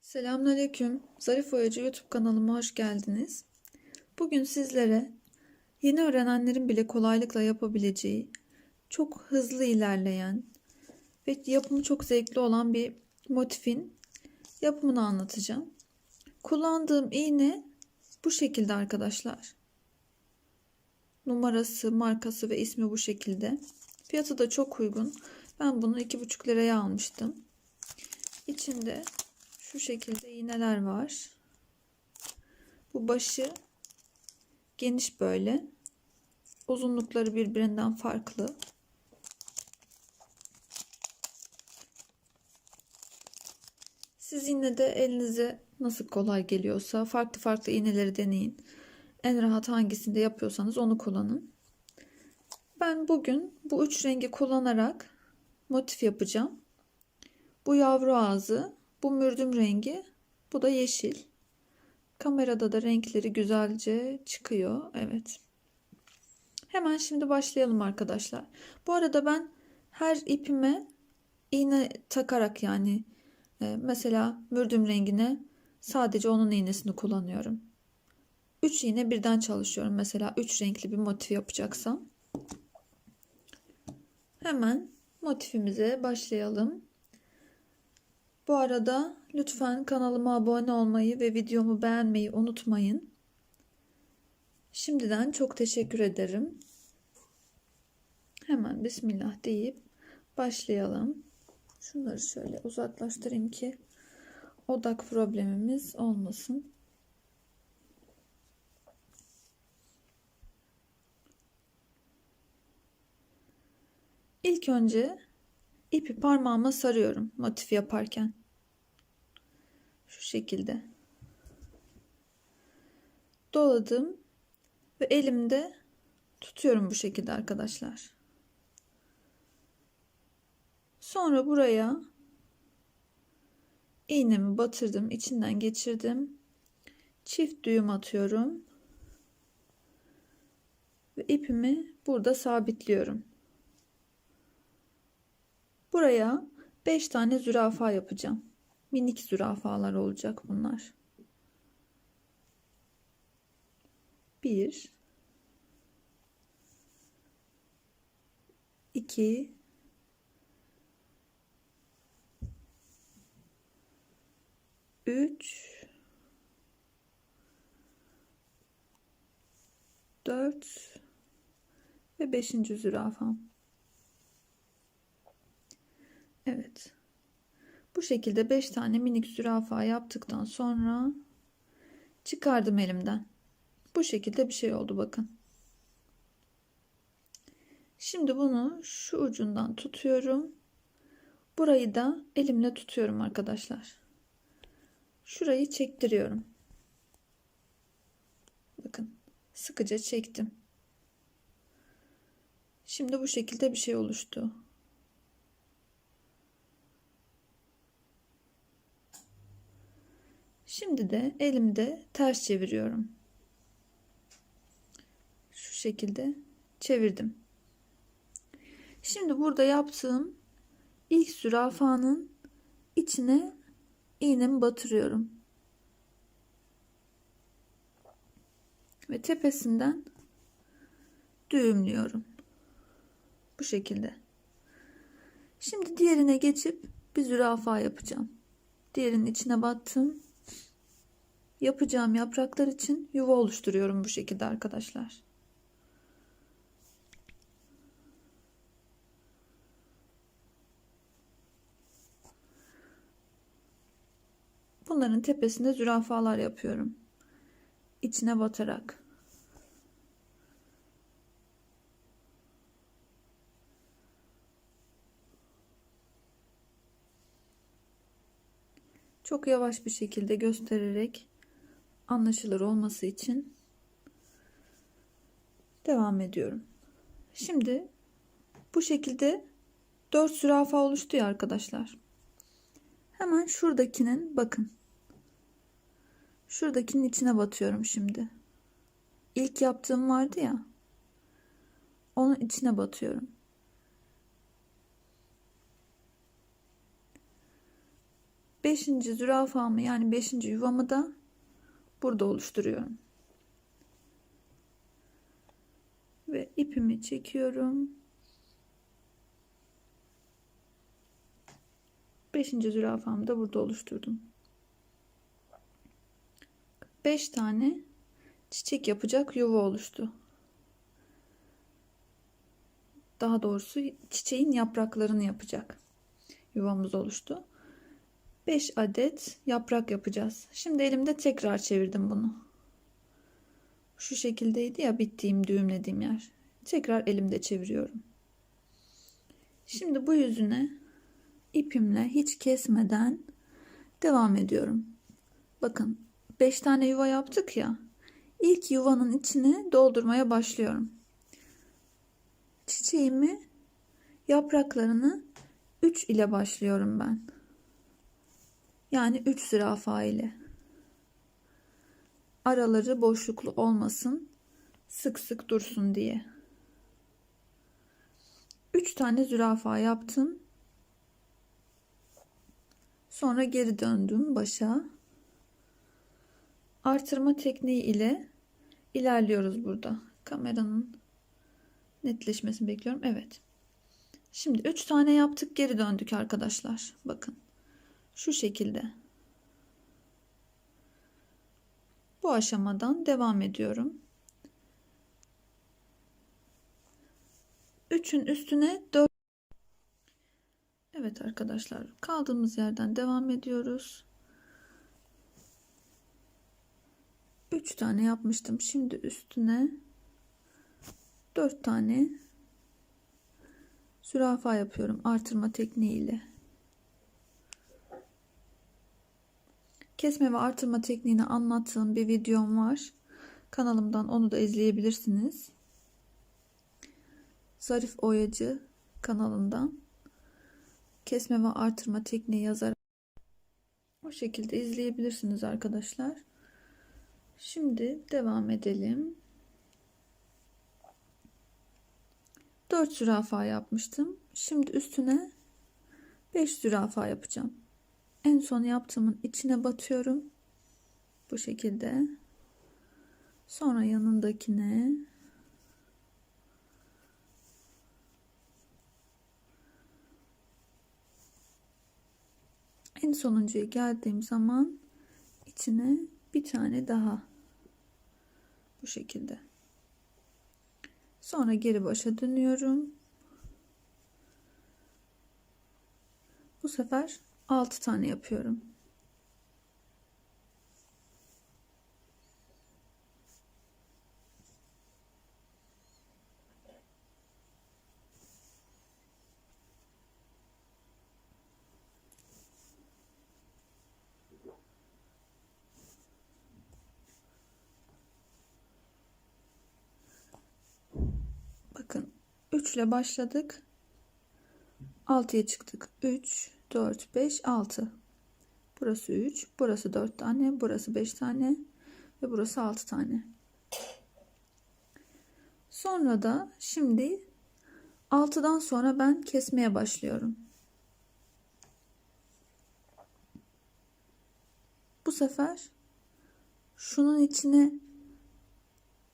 Selamünaleyküm. Zarif Oyacı YouTube kanalıma hoş geldiniz. Bugün sizlere yeni öğrenenlerin bile kolaylıkla yapabileceği, çok hızlı ilerleyen ve yapımı çok zevkli olan bir motifin yapımını anlatacağım. Kullandığım iğne bu şekilde arkadaşlar. Numarası, markası ve ismi bu şekilde. Fiyatı da çok uygun. Ben bunu 2,5 liraya almıştım. İçinde şu şekilde iğneler var. Bu başı geniş böyle. Uzunlukları birbirinden farklı. Siz yine de elinize nasıl kolay geliyorsa farklı farklı iğneleri deneyin. En rahat hangisinde yapıyorsanız onu kullanın. Ben bugün bu üç rengi kullanarak motif yapacağım. Bu yavru ağzı, bu mürdüm rengi, bu da yeşil. Kamerada da renkleri güzelce çıkıyor. Evet. Hemen şimdi başlayalım arkadaşlar. Bu arada ben her ipime iğne takarak yani e, mesela mürdüm rengine sadece onun iğnesini kullanıyorum. 3 iğne birden çalışıyorum. Mesela 3 renkli bir motif yapacaksam. Hemen motifimize başlayalım. Bu arada lütfen kanalıma abone olmayı ve videomu beğenmeyi unutmayın. Şimdiden çok teşekkür ederim. Hemen Bismillah deyip başlayalım. Şunları şöyle uzaklaştırayım ki odak problemimiz olmasın. İlk önce ipi parmağıma sarıyorum motif yaparken. Şu şekilde. Doladım ve elimde tutuyorum bu şekilde arkadaşlar. Sonra buraya iğnemi batırdım, içinden geçirdim. Çift düğüm atıyorum. Ve ipimi burada sabitliyorum. Buraya 5 tane zürafa yapacağım. Minik zürafalar olacak bunlar. 1 2 3 4 ve 5. zürafam. Evet. Bu şekilde 5 tane minik zürafa yaptıktan sonra çıkardım elimden. Bu şekilde bir şey oldu bakın. Şimdi bunu şu ucundan tutuyorum. Burayı da elimle tutuyorum arkadaşlar. Şurayı çektiriyorum. Bakın sıkıca çektim. Şimdi bu şekilde bir şey oluştu. Şimdi de elimde ters çeviriyorum. Şu şekilde çevirdim. Şimdi burada yaptığım ilk zürafanın içine iğnemi batırıyorum. Ve tepesinden düğümlüyorum. Bu şekilde. Şimdi diğerine geçip bir zürafa yapacağım. Diğerinin içine battım yapacağım yapraklar için yuva oluşturuyorum bu şekilde arkadaşlar. Bunların tepesinde zürafalar yapıyorum. İçine batarak. Çok yavaş bir şekilde göstererek anlaşılır olması için devam ediyorum. Şimdi bu şekilde 4 zürafa oluştu ya arkadaşlar. Hemen şuradakinin bakın. Şuradakinin içine batıyorum şimdi. İlk yaptığım vardı ya. Onun içine batıyorum. Beşinci zürafamı yani beşinci yuvamı da burada oluşturuyorum. Ve ipimi çekiyorum. Beşinci zürafamı da burada oluşturdum. Beş tane çiçek yapacak yuva oluştu. Daha doğrusu çiçeğin yapraklarını yapacak yuvamız oluştu. 5 adet yaprak yapacağız. Şimdi elimde tekrar çevirdim bunu. Şu şekildeydi ya bittiğim düğümlediğim yer. Tekrar elimde çeviriyorum. Şimdi bu yüzüne ipimle hiç kesmeden devam ediyorum. Bakın 5 tane yuva yaptık ya. İlk yuvanın içine doldurmaya başlıyorum. Çiçeğimi yapraklarını 3 ile başlıyorum ben. Yani 3 zürafa ile. Araları boşluklu olmasın, sık sık dursun diye. 3 tane zürafa yaptım. Sonra geri döndüm başa. Artırma tekniği ile ilerliyoruz burada. Kameranın netleşmesini bekliyorum. Evet. Şimdi 3 tane yaptık geri döndük arkadaşlar. Bakın. Şu şekilde. Bu aşamadan devam ediyorum. 3'ün üstüne 4 Evet arkadaşlar kaldığımız yerden devam ediyoruz. 3 tane yapmıştım. Şimdi üstüne 4 tane zürafa yapıyorum artırma tekniğiyle. Kesme ve artırma tekniğini anlattığım bir videom var. Kanalımdan onu da izleyebilirsiniz. Zarif Oyacı kanalından kesme ve artırma tekniği yazarak o şekilde izleyebilirsiniz arkadaşlar. Şimdi devam edelim. 4 zürafa yapmıştım. Şimdi üstüne 5 zürafa yapacağım. En son yaptığımın içine batıyorum. Bu şekilde. Sonra yanındakine en sonuncuya geldiğim zaman içine bir tane daha bu şekilde sonra geri başa dönüyorum bu sefer 6 tane yapıyorum Bakın 3 ile başladık. 6'ya çıktık. 3, 4, 5, 6. Burası 3, burası 4 tane, burası 5 tane ve burası 6 tane. Sonra da şimdi 6'dan sonra ben kesmeye başlıyorum. Bu sefer şunun içine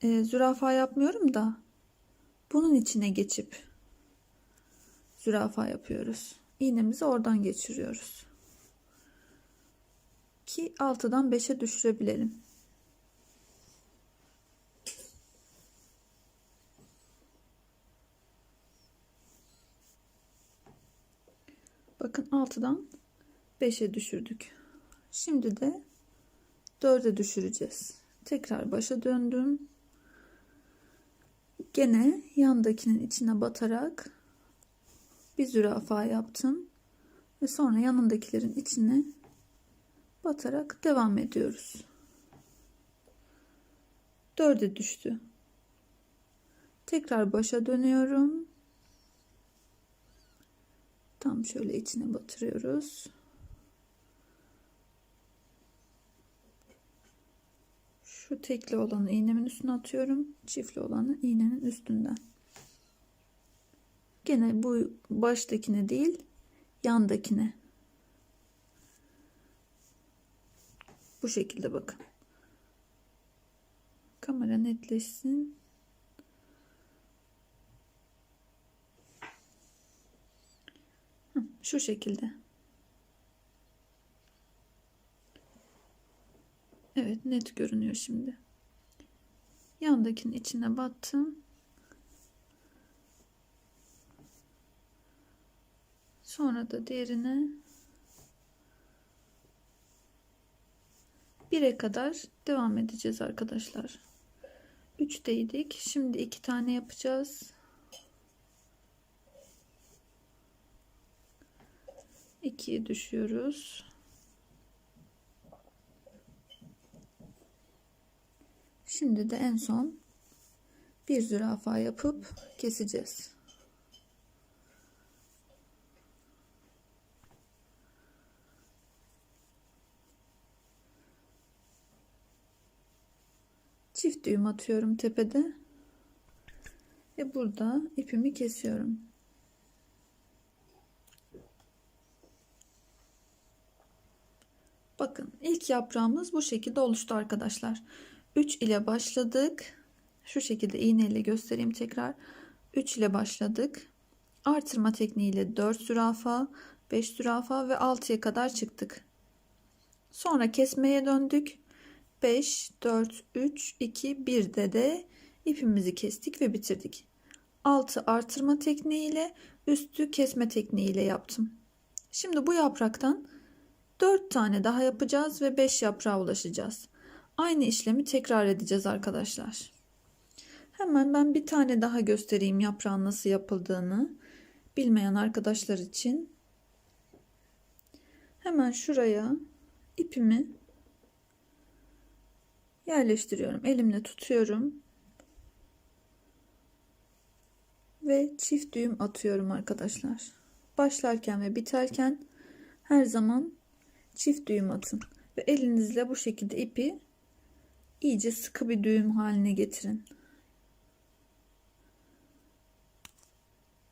e, zürafa yapmıyorum da bunun içine geçip zürafa yapıyoruz. İğnemizi oradan geçiriyoruz. Ki 6'dan 5'e düşürebilelim. Bakın 6'dan 5'e düşürdük. Şimdi de 4'e düşüreceğiz. Tekrar başa döndüm. Gene yandakinin içine batarak bir zürafa yaptım. Ve sonra yanındakilerin içine batarak devam ediyoruz. Dörde düştü. Tekrar başa dönüyorum. Tam şöyle içine batırıyoruz. Şu tekli olanı iğnemin üstüne atıyorum. Çiftli olanı iğnenin üstünden. Gene bu baştakine değil yandakine Bu şekilde bakın. Kamera netleşsin. Şu şekilde. Evet net görünüyor şimdi. Yandakinin içine battım. Sonra da diğerine 1'e kadar devam edeceğiz arkadaşlar. 3'teydik. Şimdi 2 tane yapacağız. 2'ye düşüyoruz. Şimdi de en son bir zürafa yapıp keseceğiz. Çift düğüm atıyorum tepede. Ve burada ipimi kesiyorum. Bakın ilk yaprağımız bu şekilde oluştu arkadaşlar. 3 ile başladık. Şu şekilde iğne ile göstereyim tekrar. 3 ile başladık. Artırma tekniğiyle 4 zürafa, 5 zürafa ve 6'ya kadar çıktık. Sonra kesmeye döndük. 5, 4, 3, 2, 1'de de ipimizi kestik ve bitirdik. 6 artırma tekniğiyle üstü kesme tekniğiyle yaptım. Şimdi bu yapraktan 4 tane daha yapacağız ve 5 yaprağa ulaşacağız. Aynı işlemi tekrar edeceğiz arkadaşlar. Hemen ben bir tane daha göstereyim yaprağın nasıl yapıldığını bilmeyen arkadaşlar için. Hemen şuraya ipimi yerleştiriyorum. Elimle tutuyorum. Ve çift düğüm atıyorum arkadaşlar. Başlarken ve biterken her zaman çift düğüm atın. Ve elinizle bu şekilde ipi iyice sıkı bir düğüm haline getirin.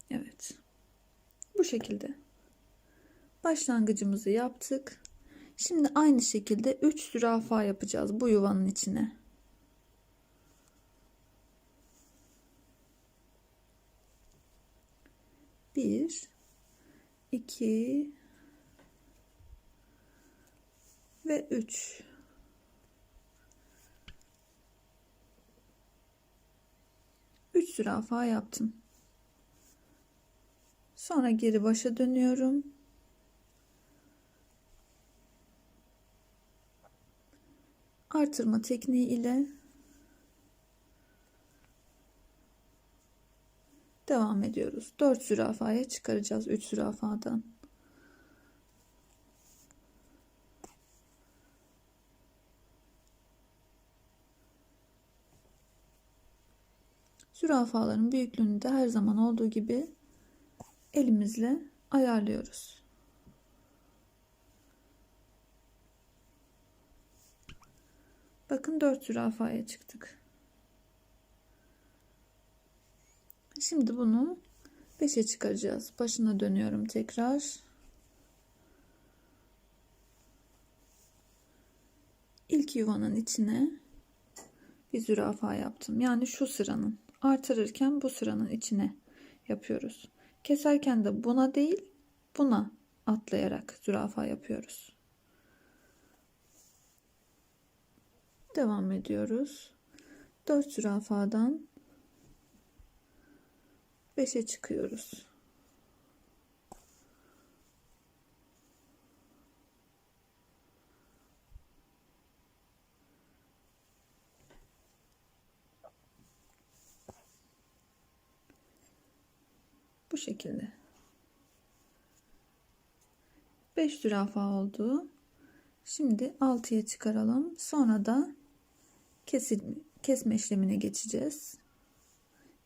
Evet. Bu şekilde. Başlangıcımızı yaptık. Şimdi aynı şekilde 3 zürafa yapacağız bu yuvanın içine. Bir, iki ve üç. Üç zürafa yaptım. Sonra geri başa dönüyorum. Artırma tekniği ile devam ediyoruz. 4 zürafaya çıkaracağız 3 zürafadan. Zürafaların büyüklüğünü de her zaman olduğu gibi elimizle ayarlıyoruz. Bakın 4 zürafaya çıktık. Şimdi bunu 5'e çıkaracağız. Başına dönüyorum tekrar. İlk yuvanın içine bir zürafa yaptım. Yani şu sıranın artırırken bu sıranın içine yapıyoruz. Keserken de buna değil buna atlayarak zürafa yapıyoruz. Devam ediyoruz. 4 zürafadan 5'e çıkıyoruz. Bu şekilde. 5 zürafa oldu. Şimdi 6'ya çıkaralım. Sonra da kesil, kesme işlemine geçeceğiz.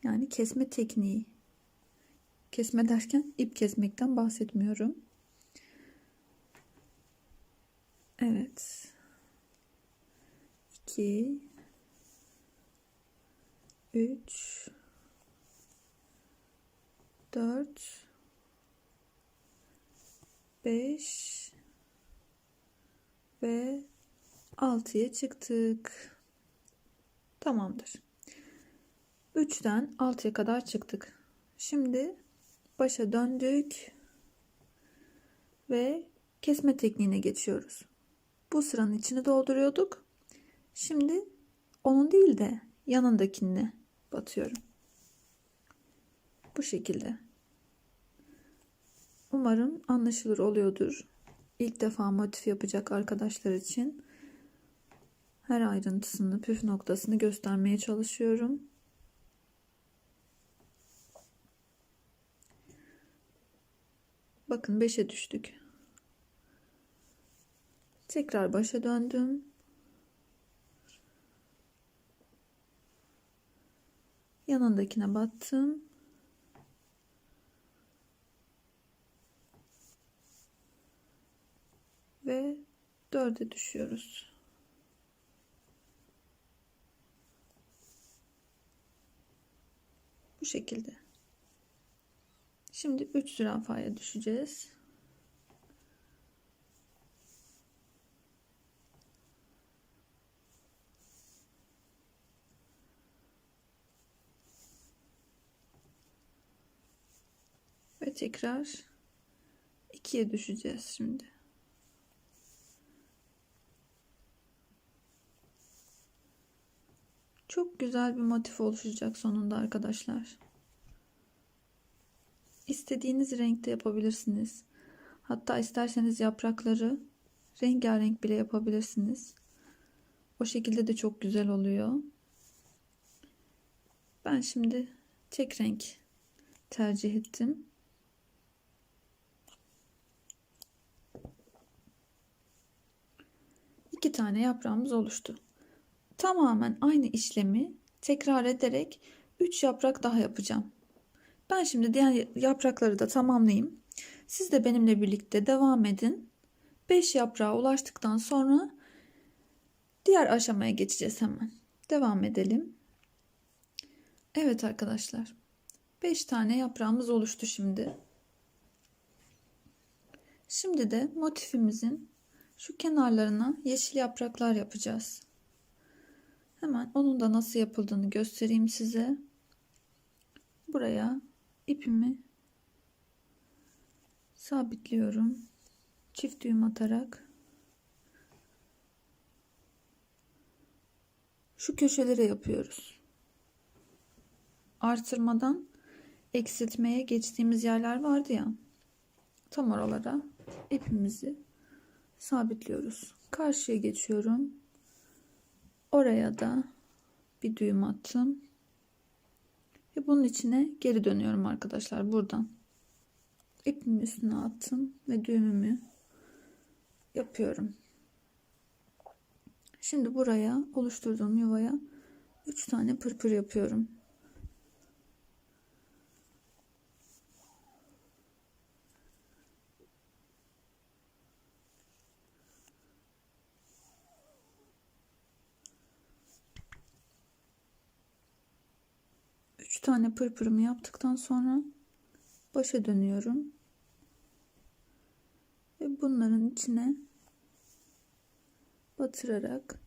Yani kesme tekniği. Kesme derken ip kesmekten bahsetmiyorum. Evet. 2 3 4 5 ve 6'ya çıktık. Tamamdır. 3'ten 6'ya kadar çıktık. Şimdi başa döndük ve kesme tekniğine geçiyoruz. Bu sıranın içini dolduruyorduk. Şimdi onun değil de yanındakini batıyorum. Bu şekilde. Umarım anlaşılır oluyordur. İlk defa motif yapacak arkadaşlar için her ayrıntısını, püf noktasını göstermeye çalışıyorum. Bakın 5'e düştük. Tekrar başa döndüm. Yanındakine battım. Ve dörde düşüyoruz. Şekilde. Şimdi 3 zürafaya düşeceğiz. Ve tekrar 2'ye düşeceğiz şimdi. Çok güzel bir motif oluşacak sonunda arkadaşlar. İstediğiniz renkte yapabilirsiniz. Hatta isterseniz yaprakları rengarenk bile yapabilirsiniz. O şekilde de çok güzel oluyor. Ben şimdi tek renk tercih ettim. İki tane yaprağımız oluştu. Tamamen aynı işlemi tekrar ederek 3 yaprak daha yapacağım. Ben şimdi diğer yaprakları da tamamlayayım. Siz de benimle birlikte devam edin. 5 yaprağa ulaştıktan sonra diğer aşamaya geçeceğiz hemen. Devam edelim. Evet arkadaşlar. 5 tane yaprağımız oluştu şimdi. Şimdi de motifimizin şu kenarlarına yeşil yapraklar yapacağız. Hemen onun da nasıl yapıldığını göstereyim size. Buraya ipimi sabitliyorum. Çift düğüm atarak şu köşelere yapıyoruz. Artırmadan eksiltmeye geçtiğimiz yerler vardı ya. Tam oralara ipimizi sabitliyoruz. Karşıya geçiyorum. Oraya da bir düğüm attım. Ve bunun içine geri dönüyorum arkadaşlar buradan. İpimin üstüne attım ve düğümümü yapıyorum. Şimdi buraya oluşturduğum yuvaya 3 tane pırpır yapıyorum. Üç tane pırpırımı yaptıktan sonra başa dönüyorum. Ve bunların içine batırarak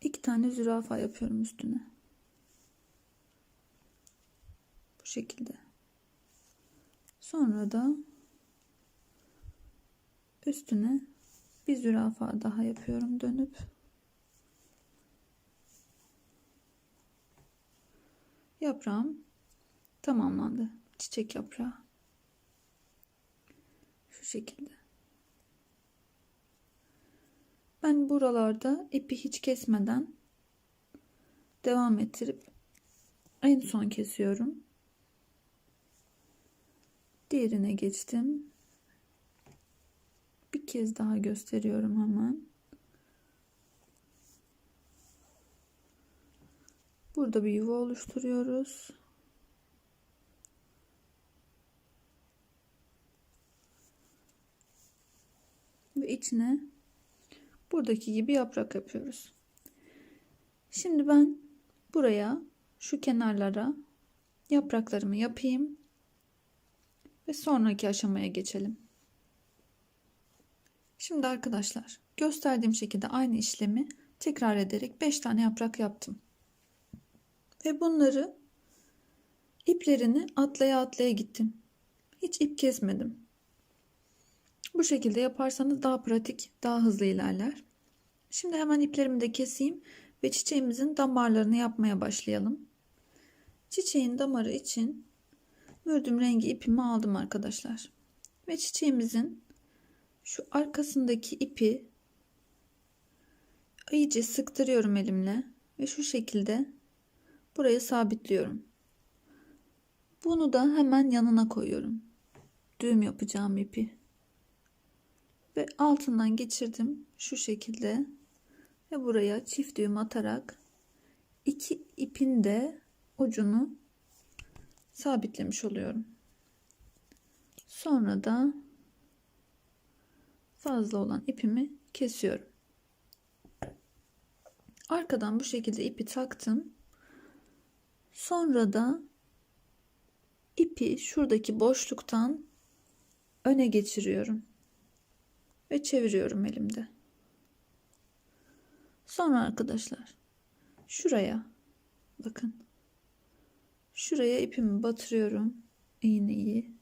iki tane zürafa yapıyorum üstüne. Bu şekilde. Sonra da üstüne bir zürafa daha yapıyorum dönüp yaprağım tamamlandı. Çiçek yaprağı. Şu şekilde. Ben buralarda ipi hiç kesmeden devam ettirip en son kesiyorum. Diğerine geçtim. Bir kez daha gösteriyorum hemen. Burada bir yuva oluşturuyoruz. Ve içine buradaki gibi yaprak yapıyoruz. Şimdi ben buraya şu kenarlara yapraklarımı yapayım ve sonraki aşamaya geçelim. Şimdi arkadaşlar gösterdiğim şekilde aynı işlemi tekrar ederek 5 tane yaprak yaptım. Ve bunları iplerini atlaya atlaya gittim. Hiç ip kesmedim. Bu şekilde yaparsanız daha pratik, daha hızlı ilerler. Şimdi hemen iplerimi de keseyim ve çiçeğimizin damarlarını yapmaya başlayalım. Çiçeğin damarı için mürdüm rengi ipimi aldım arkadaşlar. Ve çiçeğimizin şu arkasındaki ipi iyice sıktırıyorum elimle ve şu şekilde buraya sabitliyorum. Bunu da hemen yanına koyuyorum. Düğüm yapacağım ipi. Ve altından geçirdim şu şekilde ve buraya çift düğüm atarak iki ipin de ucunu sabitlemiş oluyorum. Sonra da fazla olan ipimi kesiyorum. Arkadan bu şekilde ipi taktım. Sonra da ipi şuradaki boşluktan öne geçiriyorum ve çeviriyorum elimde. Sonra arkadaşlar şuraya bakın. Şuraya ipimi batırıyorum iğneyi.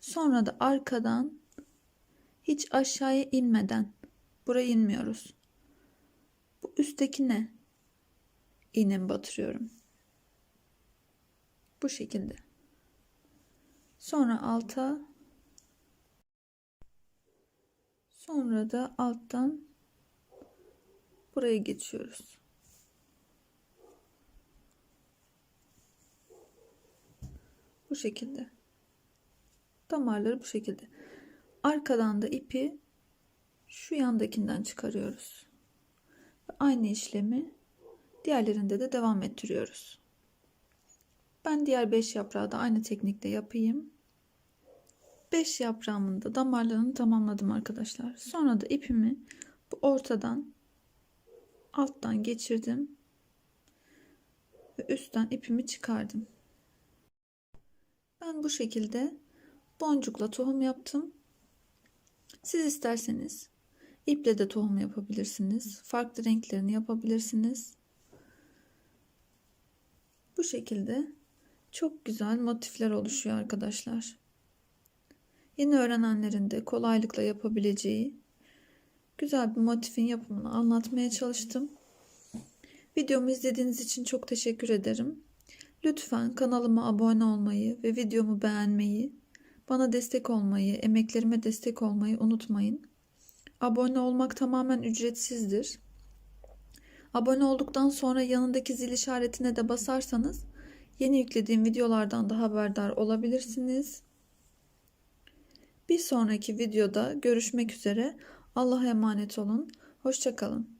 Sonra da arkadan hiç aşağıya inmeden buraya inmiyoruz. Bu üsttekine iğnemi batırıyorum. Bu şekilde. Sonra alta sonra da alttan buraya geçiyoruz. Bu şekilde. Damarları bu şekilde. Arkadan da ipi şu yandakinden çıkarıyoruz. Aynı işlemi diğerlerinde de devam ettiriyoruz. Ben diğer 5 yaprağı da aynı teknikte yapayım. 5 yaprağımın da damarlarını tamamladım arkadaşlar. Sonra da ipimi bu ortadan alttan geçirdim ve üstten ipimi çıkardım. Ben bu şekilde boncukla tohum yaptım. Siz isterseniz iple de tohum yapabilirsiniz. Farklı renklerini yapabilirsiniz. Şekilde çok güzel motifler oluşuyor arkadaşlar. Yeni öğrenenlerin de kolaylıkla yapabileceği güzel bir motifin yapımını anlatmaya çalıştım. Videomu izlediğiniz için çok teşekkür ederim. Lütfen kanalıma abone olmayı ve videomu beğenmeyi, bana destek olmayı, emeklerime destek olmayı unutmayın. Abone olmak tamamen ücretsizdir. Abone olduktan sonra yanındaki zil işaretine de basarsanız yeni yüklediğim videolardan da haberdar olabilirsiniz. Bir sonraki videoda görüşmek üzere. Allah'a emanet olun. Hoşçakalın.